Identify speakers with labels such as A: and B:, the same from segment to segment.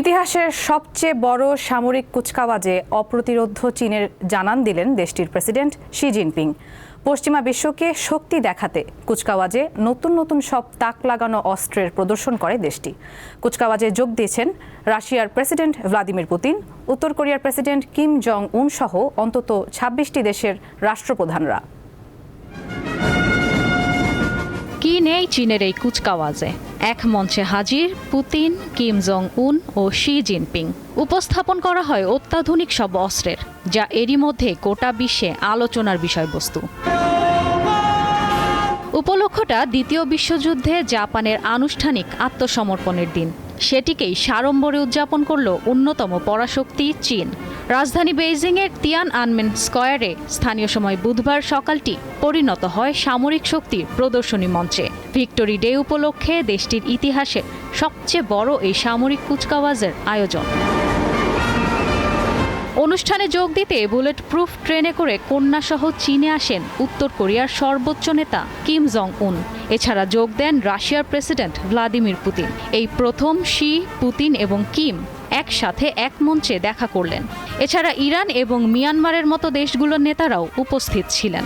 A: ইতিহাসের সবচেয়ে বড় সামরিক কুচকাওয়াজে অপ্রতিরোধ চীনের জানান দিলেন দেশটির প্রেসিডেন্ট শি জিনপিং। পশ্চিমা বিশ্বকে শক্তি দেখাতে কুচকাওয়াজে নতুন নতুন সব তাক লাগানো অস্ত্রের প্রদর্শন করে দেশটি। কুচকাওয়াজে যোগ দিয়েছেন রাশিয়ার প্রেসিডেন্ট ভ্লাদিমির পুতিন, উত্তর কোরিয়ার প্রেসিডেন্ট কিম জং উন সহ অন্তত ছাব্বিশটি দেশের রাষ্ট্রপ্রধানরা।
B: কি নেই চীনের এই কুচকাওয়াজে? এক মঞ্চে হাজির পুতিন, কিম জং উন ও শি জিনপিং। উপস্থাপন করা হয় অত্যাধুনিক সব অস্ত্রের, যা এরই মধ্যে গোটা বিশ্বে আলোচনার বিষয়বস্তু। উপলক্ষটা দ্বিতীয় বিশ্বযুদ্ধে জাপানের আনুষ্ঠানিক আত্মসমর্পণের দিন। সেটিকেই সাড়ম্বরে উদযাপন করল অন্যতম পরাশক্তি চীন। রাজধানী বেইজিংয়ের তিয়ান আনমেন স্কয়ারে স্থানীয় সময় বুধবার সকালটি পরিণত হয় সামরিক শক্তির প্রদর্শনী মঞ্চে। ভিক্টোরি ডে উপলক্ষে দেশটির ইতিহাসে সবচেয়ে বড় এই সামরিক কুচকাওয়াজের আয়োজন। অনুষ্ঠানে যোগ দিতে বুলেট প্রুফ ট্রেনে করে কন্যাসহ চীনে আসেন উত্তর কোরিয়ার সর্বোচ্চ নেতা কিম জং উন এছাড়া যোগ দেন রাশিয়ার প্রেসিডেন্ট ভ্লাদিমির পুতিন। এই প্রথম শি, পুতিন এবং কিম একসাথে এক মঞ্চে দেখা করলেন। এছাড়া ইরান এবং মিয়ানমারের মতো দেশগুলোর নেতারাও উপস্থিত ছিলেন।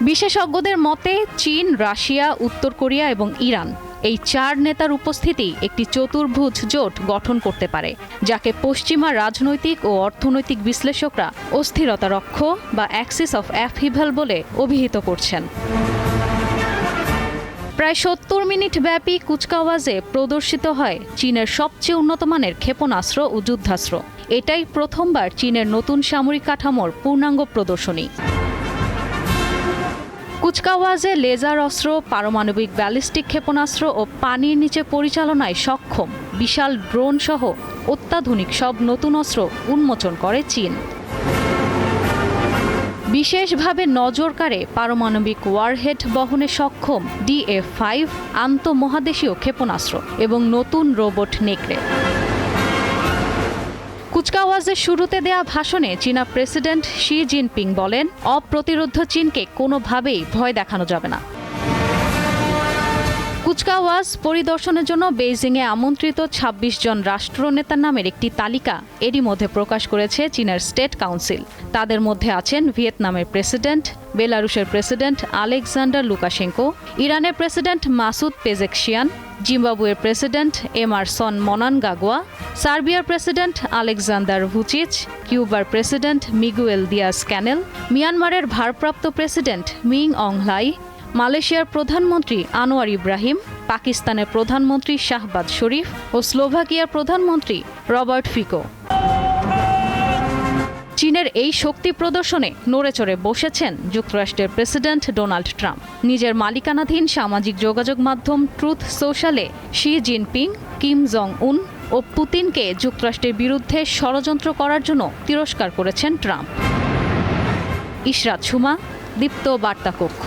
B: বিশেষজ্ঞদের মতে, চীন, রাশিয়া, উত্তর কোরিয়া এবং ইরান এই চার নেতার উপস্থিতি একটি চতুর্ভুজ জোট গঠন করতে পারে, যাকে পশ্চিমা রাজনৈতিক ও অর্থনৈতিক বিশ্লেষকরা অস্থিরতা রক্ষ বা অ্যাক্সিস অফ অ্যাফিভাল বলে অভিহিত করছেন। প্রায় সত্তর মিনিট ব্যাপী কুচকাওয়াজে প্রদর্শিত হয় চীনের সবচেয়ে উন্নত মানের ক্ষেপণাস্ত্র ও যুদ্ধাস্ত্র। এটাই প্রথমবার চীনের নতুন সামরিক কাঠামোর পূর্ণাঙ্গ প্রদর্শনী। কুচকাওয়াজে লেজার অস্ত্র, পারমাণবিক ব্যালিস্টিক ক্ষেপণাস্ত্র ও পানির নিচে পরিচালনায় সক্ষম বিশাল ড্রোন সহ অত্যাধুনিক সব নতুন অস্ত্র উন্মোচন করে চীন। বিশেষভাবে নজর কাড়ে পারমাণবিক ওয়ারহেড বহনে সক্ষম ডিএফ ফাইভ আন্তঃমহাদেশীয় ক্ষেপণাস্ত্র এবং নতুন রোবট নেকড়ে। কুচকাওয়াজের শুরুতে দেয়া ভাষণে চীনা প্রেসিডেন্ট শি জিনপিং বলেন, অপ্রতিরোধ চীনকে কোনোভাবেই ভয় দেখানো যাবে না। কুচকাওয়াজ পরিদর্শনের জন্য বেইজিংয়ে আমন্ত্রিত ২৬ জন রাষ্ট্রনেতার নামের একটি তালিকা এরই মধ্যে প্রকাশ করেছে চীনের স্টেট কাউন্সিল। তাদের মধ্যে আছেন ভিয়েতনামের প্রেসিডেন্ট, বেলারুশের প্রেসিডেন্ট আলেকজান্ডার লুকাশেঙ্কো, ইরানের প্রেসিডেন্ট মাসুদ পেজেকশিয়ান, জিম্বাবুয়ের প্রেসিডেন্ট এমারসন মনান গাগোয়া সার্বিয়ার প্রেসিডেন্ট আলেকজান্ডার ভুচিচ, কিউবার প্রেসিডেন্ট মিগুয়েল দিয়াস ক্যানেল মিয়ানমারের ভারপ্রাপ্ত প্রেসিডেন্ট মিং অংলাই মালয়েশিয়ার প্রধানমন্ত্রী আনোয়ার ইব্রাহিম, পাকিস্তানের প্রধানমন্ত্রী শাহবাজ শরীফ ও স্লোভাকিয়ার প্রধানমন্ত্রী রবার্ট ফিকো। চীনের এই শক্তি প্রদর্শনে নড়েচড়ে বসেছেন যুক্তরাষ্ট্রের প্রেসিডেন্ট ডোনাল্ড ট্রাম্প। নিজের মালিকানাধীন সামাজিক যোগাযোগ মাধ্যম Truth সোশ্যালে Xi Jinping, Kim Jong Un ও পুতিনকে যুক্তরাষ্ট্রের বিরুদ্ধে ষড়যন্ত্র করার জন্য তিরস্কার করেছেন ট্রাম্প। ইশরাত সুমা, দীপ্ত বার্তা কক্ষ